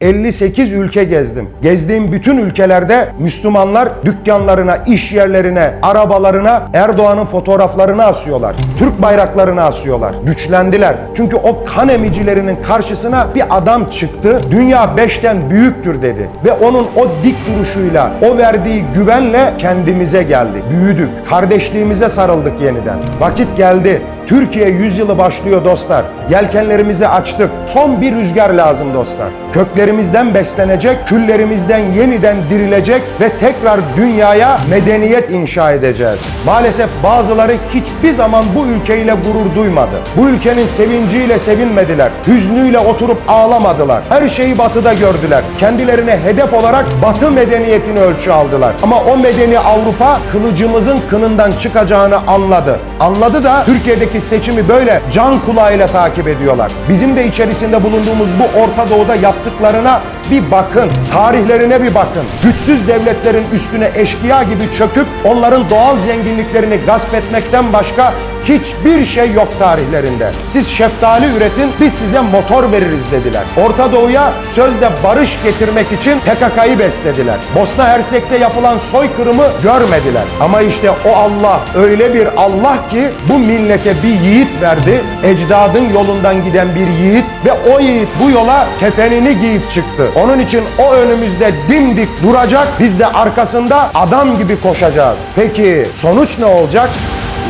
58 ülke gezdim. Gezdiğim bütün ülkelerde Müslümanlar dükkanlarına, iş yerlerine, arabalarına Erdoğan'ın fotoğraflarını asıyorlar. Türk bayraklarını asıyorlar. Güçlendiler. Çünkü o kan emicilerinin karşısına bir adam çıktı. Dünya beşten büyüktür dedi. Ve onun o dik duruşuyla, o verdiği güvenle kendimize geldik. Büyüdük. Kardeşliğimize sarıldık yeniden. Vakit geldi. Türkiye yüzyılı başlıyor dostlar. Yelkenlerimizi açtık. Son bir rüzgar lazım dostlar. Köklerimizden beslenecek, küllerimizden yeniden dirilecek ve tekrar dünyaya medeniyet inşa edeceğiz. Maalesef bazıları hiçbir zaman bu ülkeyle gurur duymadı. Bu ülkenin sevinciyle sevinmediler. Hüznüyle oturup ağlamadılar. Her şeyi batıda gördüler. Kendilerine hedef olarak batı medeniyetini ölçü aldılar. Ama o medeni Avrupa kılıcımızın kınından çıkacağını anladı. Anladı da Türkiye'deki seçimi böyle can kulağıyla takip ediyorlar. Bizim de içerisinde bulunduğumuz bu Orta Doğu'da yaptıklarına bir bakın. Tarihlerine bir bakın. Güçsüz devletlerin üstüne eşkıya gibi çöküp onların doğal zenginliklerini gasp etmekten başka hiçbir şey yok tarihlerinde. Siz şeftali üretin, biz size motor veririz dediler. Orta Doğu'ya sözde barış getirmek için PKK'yı beslediler. Bosna Hersek'te yapılan soykırımı görmediler. Ama işte o Allah öyle bir Allah ki bu millete bir yiğit verdi. Ecdadın yolundan giden bir yiğit ve o yiğit bu yola kefenini giyip çıktı. Onun için o önümüzde dimdik duracak, biz de arkasında adam gibi koşacağız. Peki sonuç ne olacak?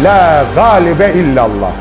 La galibe illallah.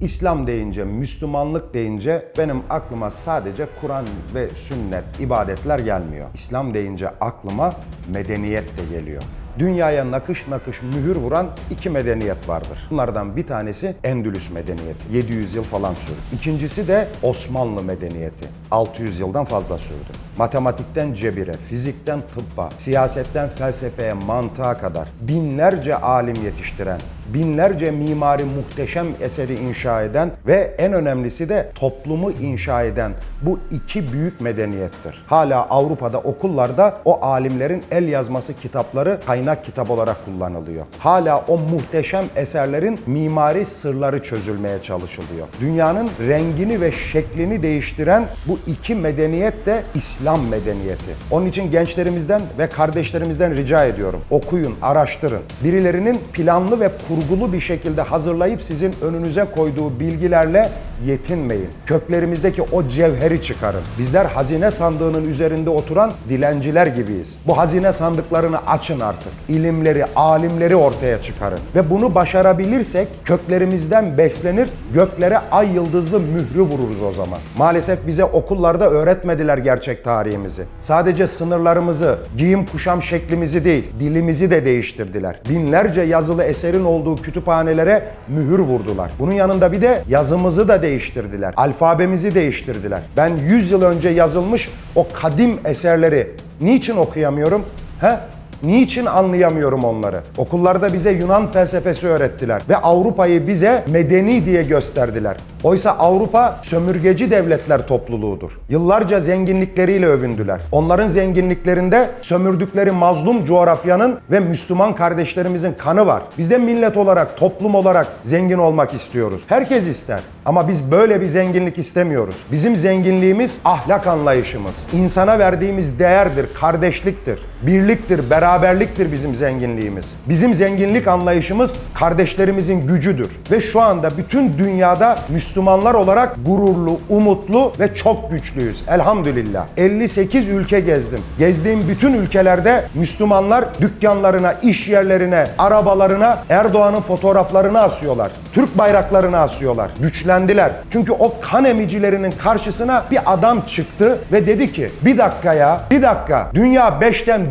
İslam deyince, Müslümanlık deyince benim aklıma sadece Kur'an ve sünnet, ibadetler gelmiyor. İslam deyince aklıma medeniyet de geliyor. Dünyaya nakış nakış mühür vuran iki medeniyet vardır. Bunlardan bir tanesi Endülüs medeniyeti. 700 yıl falan sürdü. İkincisi de Osmanlı medeniyeti. 600 yıldan fazla sürdü. Matematikten cebire, fizikten tıbba, siyasetten felsefeye, mantığa kadar binlerce alim yetiştiren, binlerce mimari muhteşem eseri inşa eden ve en önemlisi de toplumu inşa eden bu iki büyük medeniyettir. Hala Avrupa'da okullarda o alimlerin el yazması kitapları kaynak kitap olarak kullanılıyor. Hala o muhteşem eserlerin mimari sırları çözülmeye çalışılıyor. Dünyanın rengini ve şeklini değiştiren bu iki medeniyet de İslam medeniyeti. Onun için gençlerimizden ve kardeşlerimizden rica ediyorum. Okuyun, araştırın. Birilerinin planlı ve kurgulu bir şekilde hazırlayıp sizin önünüze koyduğu bilgilerle yetinmeyin. Köklerimizdeki o cevheri çıkarın. Bizler hazine sandığının üzerinde oturan dilenciler gibiyiz. Bu hazine sandıklarını açın artık. İlimleri, alimleri ortaya çıkarın. Ve bunu başarabilirsek köklerimizden beslenir, göklere ay yıldızlı mührü vururuz o zaman. Maalesef bize okullarda öğretmediler gerçek tarihimizi. Sadece sınırlarımızı, giyim kuşam şeklimizi değil, dilimizi de değiştirdiler. Binlerce yazılı eserin olduğu kütüphanelere mühür vurdular. Bunun yanında bir de yazımızı da değiştirdiler. Alfabemizi değiştirdiler. Ben 100 yıl önce yazılmış o kadim eserleri niçin okuyamıyorum? He? Niçin anlayamıyorum onları? Okullarda bize Yunan felsefesi öğrettiler ve Avrupa'yı bize medeni diye gösterdiler. Oysa Avrupa sömürgeci devletler topluluğudur. Yıllarca zenginlikleriyle övündüler. Onların zenginliklerinde sömürdükleri mazlum coğrafyanın ve Müslüman kardeşlerimizin kanı var. Biz de millet olarak, toplum olarak zengin olmak istiyoruz. Herkes ister. Ama biz böyle bir zenginlik istemiyoruz. Bizim zenginliğimiz ahlak anlayışımız. İnsana verdiğimiz değerdir, kardeşliktir, birliktir, beraberliktir bizim zenginliğimiz. Bizim zenginlik anlayışımız kardeşlerimizin gücüdür. Ve şu anda bütün dünyada Müslümanlar olarak gururlu, umutlu ve çok güçlüyüz. Elhamdülillah. 58 ülke gezdim. Gezdiğim bütün ülkelerde Müslümanlar dükkanlarına, iş yerlerine, arabalarına Erdoğan'ın fotoğraflarını asıyorlar. Türk bayraklarını asıyorlar. Güçlendiler. Çünkü o kan emicilerinin karşısına bir adam çıktı ve dedi ki bir dakika ya, bir dakika dünya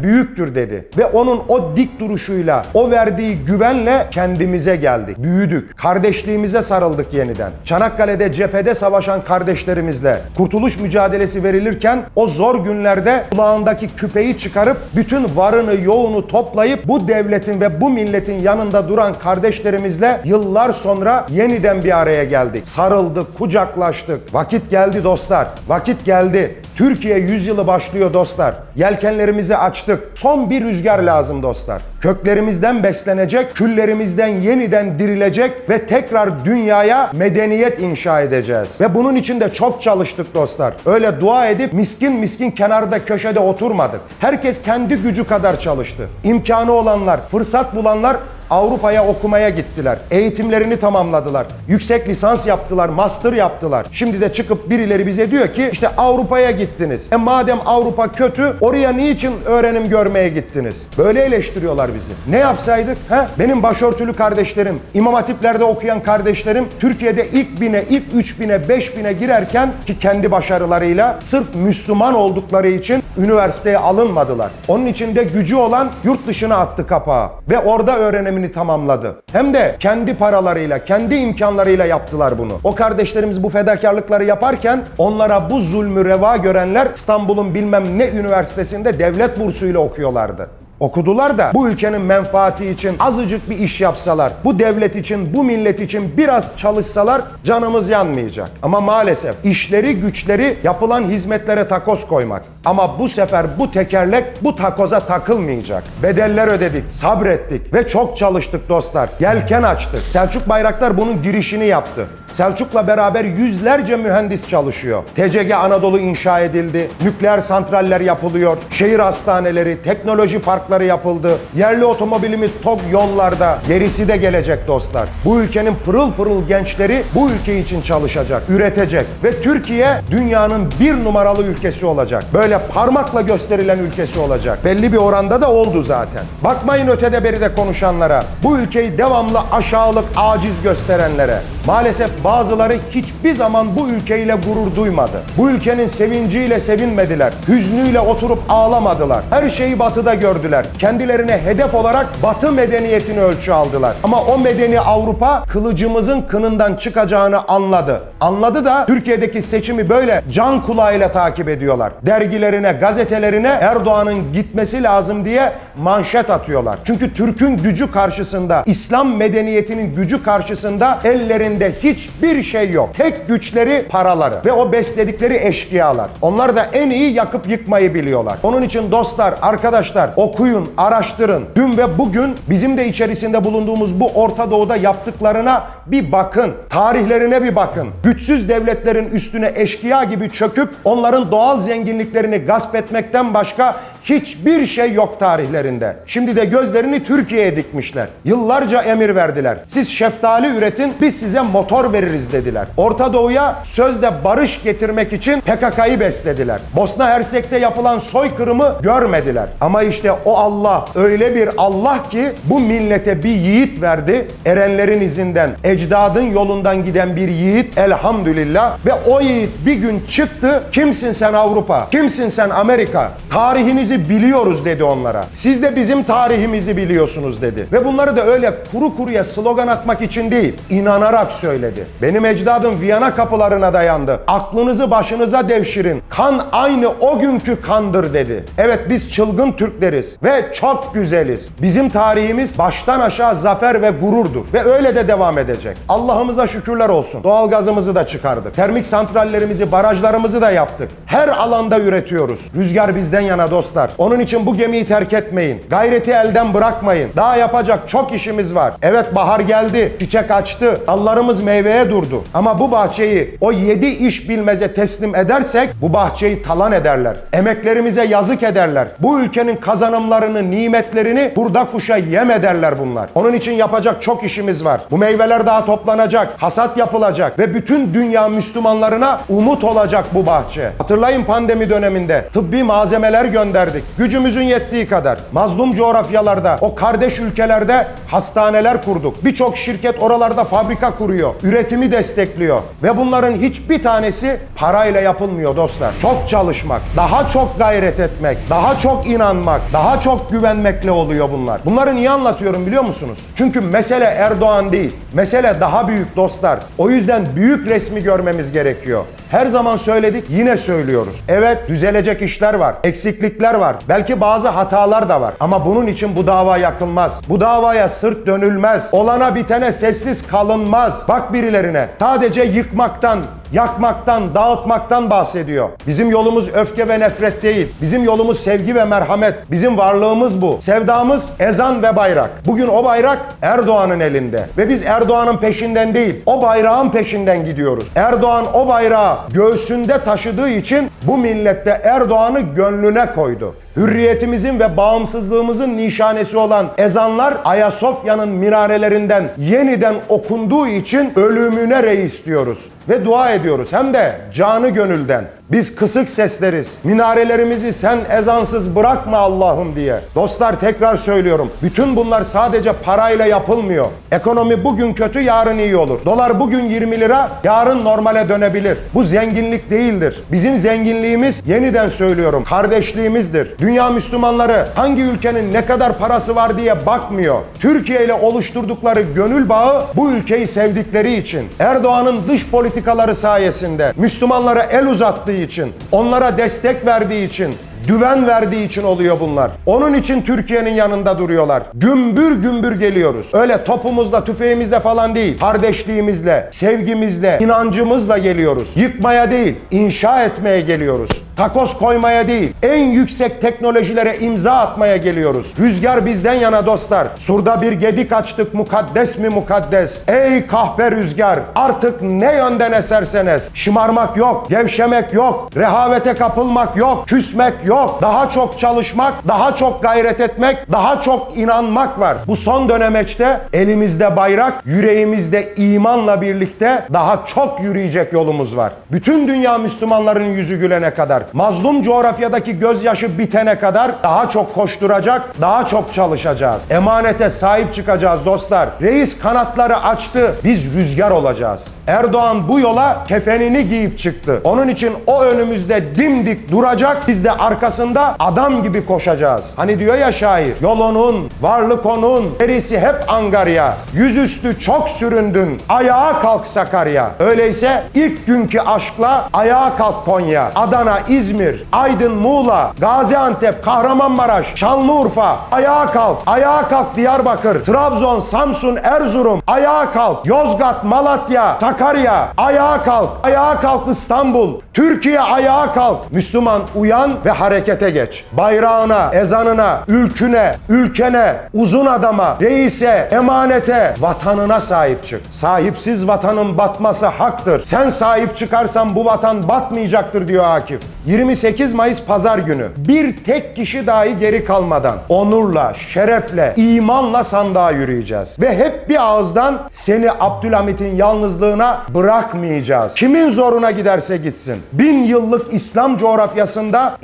büyüktür dedi. Ve onun o dik duruşuyla, o verdiği güvenle kendimize geldik. Büyüdük. Kardeşliğimize sarıldık yeniden. Çanakkale'de cephede savaşan kardeşlerimizle kurtuluş mücadelesi verilirken o zor günlerde kulağındaki küpeyi çıkarıp bütün varını yoğunu toplayıp bu devletin ve bu milletin yanında duran kardeşlerimizle yıllar sonra yeniden bir araya geldik. Sarıldık, kucaklaştık. Vakit geldi dostlar. Vakit geldi. Türkiye yüzyılı başlıyor dostlar. Yelkenlerimizi açtık. Son bir rüzgar lazım dostlar. Köklerimizden beslenecek, küllerimizden yeniden dirilecek ve tekrar dünyaya medeniyet inşa edeceğiz. Ve bunun için de çok çalıştık dostlar. Öyle dua edip miskin miskin kenarda köşede oturmadık. Herkes kendi gücü kadar çalıştı. İmkanı olanlar, fırsat bulanlar Avrupa'ya okumaya gittiler. Eğitimlerini tamamladılar. Yüksek lisans yaptılar, master yaptılar. Şimdi de çıkıp birileri bize diyor ki işte Avrupa'ya gittiniz. E madem Avrupa kötü, oraya niçin öğrenim görmeye gittiniz? Böyle eleştiriyorlar bizi. Ne yapsaydık? He? Benim başörtülü kardeşlerim, imam hatiplerde okuyan kardeşlerim Türkiye'de ilk bine, ilk üç bine, beş bine girerken ki kendi başarılarıyla sırf Müslüman oldukları için üniversiteye alınmadılar. Onun için de gücü olan yurt dışına attı kapağı ve orada öğrenimini tamamladı. Hem de kendi paralarıyla, kendi imkanlarıyla yaptılar bunu. O kardeşlerimiz bu fedakarlıkları yaparken onlara bu zulmü reva görenler İstanbul'un bilmem ne üniversitesinde devlet bursuyla okuyorlardı. Okudular da bu ülkenin menfaati için azıcık bir iş yapsalar, bu devlet için, bu millet için biraz çalışsalar canımız yanmayacak. Ama maalesef işleri güçleri yapılan hizmetlere takoz koymak. Ama bu sefer bu tekerlek bu takoza takılmayacak. Bedeller ödedik, sabrettik ve çok çalıştık dostlar. Yelken açtık. Selçuk Bayraktar bunun girişini yaptı. Selçuk'la beraber yüzlerce mühendis çalışıyor. TCG Anadolu inşa edildi. Nükleer santraller yapılıyor. Şehir hastaneleri, teknoloji parkları yapıldı. Yerli otomobilimiz TOG yollarda. Gerisi de gelecek dostlar. Bu ülkenin pırıl pırıl gençleri bu ülke için çalışacak, üretecek. Ve Türkiye dünyanın bir numaralı ülkesi olacak. Böyle parmakla gösterilen ülkesi olacak. Belli bir oranda da oldu zaten. Bakmayın ötede beride konuşanlara. Bu ülkeyi devamlı aşağılık, aciz gösterenlere. Maalesef bazıları hiçbir zaman bu ülkeyle gurur duymadı. Bu ülkenin sevinciyle sevinmediler. Hüznüyle oturup ağlamadılar. Her şeyi batıda gördüler. Kendilerine hedef olarak batı medeniyetini ölçü aldılar. Ama o medeni Avrupa kılıcımızın kınından çıkacağını anladı. Anladı da Türkiye'deki seçimi böyle can kulağıyla takip ediyorlar. Dergilerine, gazetelerine Erdoğan'ın gitmesi lazım diye manşet atıyorlar. Çünkü Türk'ün gücü karşısında, İslam medeniyetinin gücü karşısında ellerinde hiçbir şey yok. Tek güçleri paraları ve o besledikleri eşkıyalar. Onlar da en iyi yakıp yıkmayı biliyorlar. Onun için dostlar, arkadaşlar okuyun, araştırın. Dün ve bugün bizim de içerisinde bulunduğumuz bu Orta Doğu'da yaptıklarına bir bakın. Tarihlerine bir bakın. Güçsüz devletlerin üstüne eşkıya gibi çöküp onların doğal zenginliklerini gasp etmekten başka hiçbir şey yok tarihlerinde. Şimdi de gözlerini Türkiye'ye dikmişler. Yıllarca emir verdiler. Siz şeftali üretin, biz size motor veririz dediler. Orta Doğu'ya sözde barış getirmek için PKK'yı beslediler. Bosna Hersek'te yapılan soykırımı görmediler. Ama işte o Allah öyle bir Allah ki bu millete bir yiğit verdi. Erenlerin izinden, ecdadın yolundan giden bir yiğit elhamdülillah ve o yiğit bir gün çıktı. Kimsin sen Avrupa? Kimsin sen Amerika? Tarihinizi biliyoruz dedi onlara. Siz de bizim tarihimizi biliyorsunuz dedi. Ve bunları da öyle kuru kuruya slogan atmak için değil, inanarak söyledi. Benim ecdadım Viyana kapılarına dayandı. Aklınızı başınıza devşirin. Kan aynı o günkü kandır dedi. Evet biz çılgın Türkleriz ve çok güzeliz. Bizim tarihimiz baştan aşağı zafer ve gururdur. Ve öyle de devam edecek. Allah'ımıza şükürler olsun. Doğalgazımızı da çıkardık. Termik santrallerimizi, barajlarımızı da yaptık. Her alanda üretiyoruz. Rüzgar bizden yana dostlar. Onun için bu gemiyi terk etmeyin. Gayreti elden bırakmayın. Daha yapacak çok işimiz var. Evet bahar geldi, çiçek açtı, dallarımız meyveye durdu. Ama bu bahçeyi o yedi iş bilmeze teslim edersek bu bahçeyi talan ederler. Emeklerimize yazık ederler. Bu ülkenin kazanımlarını, nimetlerini kurda kuşa yem ederler bunlar. Onun için yapacak çok işimiz var. Bu meyveler daha toplanacak, hasat yapılacak ve bütün dünya Müslümanlarına umut olacak bu bahçe. Hatırlayın pandemi döneminde tıbbi malzemeler gönderdik. Gücümüzün yettiği kadar. Mazlum coğrafyalarda, o kardeş ülkelerde hastaneler kurduk. Birçok şirket oralarda fabrika kuruyor. Üretimi destekliyor. Ve bunların hiçbir tanesi parayla yapılmıyor dostlar. Çok çalışmak, daha çok gayret etmek, daha çok inanmak, daha çok güvenmekle oluyor bunlar. Bunları niye anlatıyorum biliyor musunuz? Çünkü mesele Erdoğan değil. Mesele daha büyük dostlar. O yüzden büyük resmi görmemiz gerekiyor. Her zaman söyledik, yine söylüyoruz. Evet, düzelecek işler var, eksiklikler var. Belki bazı hatalar da var. Ama bunun için bu dava yakılmaz. Bu davaya sırt dönülmez. Olana bitene sessiz kalınmaz. Bak birilerine sadece yıkmaktan, yakmaktan, dağıtmaktan bahsediyor. Bizim yolumuz öfke ve nefret değil. Bizim yolumuz sevgi ve merhamet. Bizim varlığımız bu. Sevdamız ezan ve bayrak. Bugün o bayrak Erdoğan'ın elinde. Ve biz Erdoğan'ın peşinden değil, o bayrağın peşinden gidiyoruz. Erdoğan o bayrağı göğsünde taşıdığı için bu millette Erdoğan'ı gönlüne koydu. Hürriyetimizin ve bağımsızlığımızın nişanesi olan ezanlar Ayasofya'nın minarelerinden yeniden okunduğu için ölümüne reis diyoruz. Ve dua ediyoruz hem de canı gönülden. Biz kısık sesleriz. Minarelerimizi sen ezansız bırakma Allah'ım diye. Dostlar tekrar söylüyorum. Bütün bunlar sadece parayla yapılmıyor. Ekonomi bugün kötü, yarın iyi olur. Dolar bugün 20 lira, yarın normale dönebilir. Bu zenginlik değildir. Bizim zenginliğimiz yeniden söylüyorum kardeşliğimizdir. Dünya Müslümanları hangi ülkenin ne kadar parası var diye bakmıyor. Türkiye ile oluşturdukları gönül bağı bu ülkeyi sevdikleri için. Erdoğan'ın dış politikaları sayesinde Müslümanlara el uzattığı için, onlara destek verdiği için, güven verdiği için oluyor bunlar. Onun için Türkiye'nin yanında duruyorlar. Gümbür gümbür geliyoruz. Öyle topumuzla, tüfeğimizle falan değil. Kardeşliğimizle, sevgimizle, inancımızla geliyoruz. Yıkmaya değil, inşa etmeye geliyoruz. Takos koymaya değil, en yüksek teknolojilere imza atmaya geliyoruz. Rüzgar bizden yana dostlar. Surda bir gedik açtık mukaddes mi mukaddes? Ey kahpe rüzgar, artık ne yönden esersen es. Şımarmak yok, gevşemek yok, rehavete kapılmak yok, küsmek yok. Daha çok çalışmak, daha çok gayret etmek, daha çok inanmak var. Bu son dönemeçte elimizde bayrak, yüreğimizde imanla birlikte daha çok yürüyecek yolumuz var. Bütün dünya Müslümanların yüzü gülene kadar, mazlum coğrafyadaki gözyaşı bitene kadar daha çok koşturacak, daha çok çalışacağız. Emanete sahip çıkacağız dostlar. Reis kanatları açtı, biz rüzgar olacağız. Erdoğan bu yola kefenini giyip çıktı. Onun için o önümüzde dimdik duracak, biz de arkasında adam gibi koşacağız. Hani diyor ya şair, yolunun, varlık onun, derisi hep angarya, yüzüstü çok süründün, ayağa kalk Sakarya. Öyleyse ilk günkü aşkla ayağa kalk Konya, Adana, İzmir, Aydın, Muğla, Gaziantep, Kahramanmaraş, Şanlıurfa, ayağa kalk, ayağa kalk Diyarbakır, Trabzon, Samsun, Erzurum, ayağa kalk, Yozgat, Malatya, Sakarya, ayağa kalk, ayağa kalk İstanbul, Türkiye ayağa kalk. Müslüman uyan ve harekete geç. Bayrağına, ezanına, ülküne, ülkene, uzun adama, reise, emanete, vatanına sahip çık. Sahipsiz vatanın batması haktır. Sen sahip çıkarsan bu vatan batmayacaktır diyor Akif. 28 Mayıs pazar günü bir tek kişi dahi geri kalmadan onurla, şerefle, imanla sandığa yürüyeceğiz. Ve hep bir ağızdan seni Abdülhamit'in yalnızlığına bırakmayacağız. Kimin zoruna giderse gitsin. Bin yıllık İslam coğrafyasında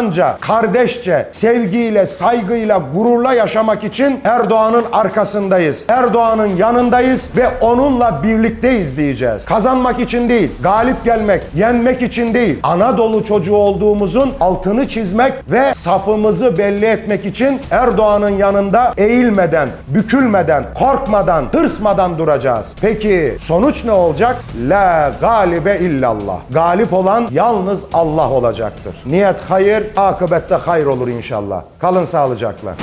insanca, kardeşçe, sevgiyle, saygıyla, gururla yaşamak için Erdoğan'ın arkasındayız. Erdoğan'ın yanındayız ve onunla birlikteyiz diyeceğiz. Kazanmak için değil, galip gelmek, yenmek için değil, Anadolu çocuğu olduğumuzun altını çizmek ve safımızı belli etmek için Erdoğan'ın yanında eğilmeden, bükülmeden, korkmadan, tırsmadan duracağız. Peki sonuç ne olacak? La galibe illallah. Galip olan yalnız Allah olacaktır. Niyet hayır, akıbette hayır olur inşallah. Kalın sağlıcakla.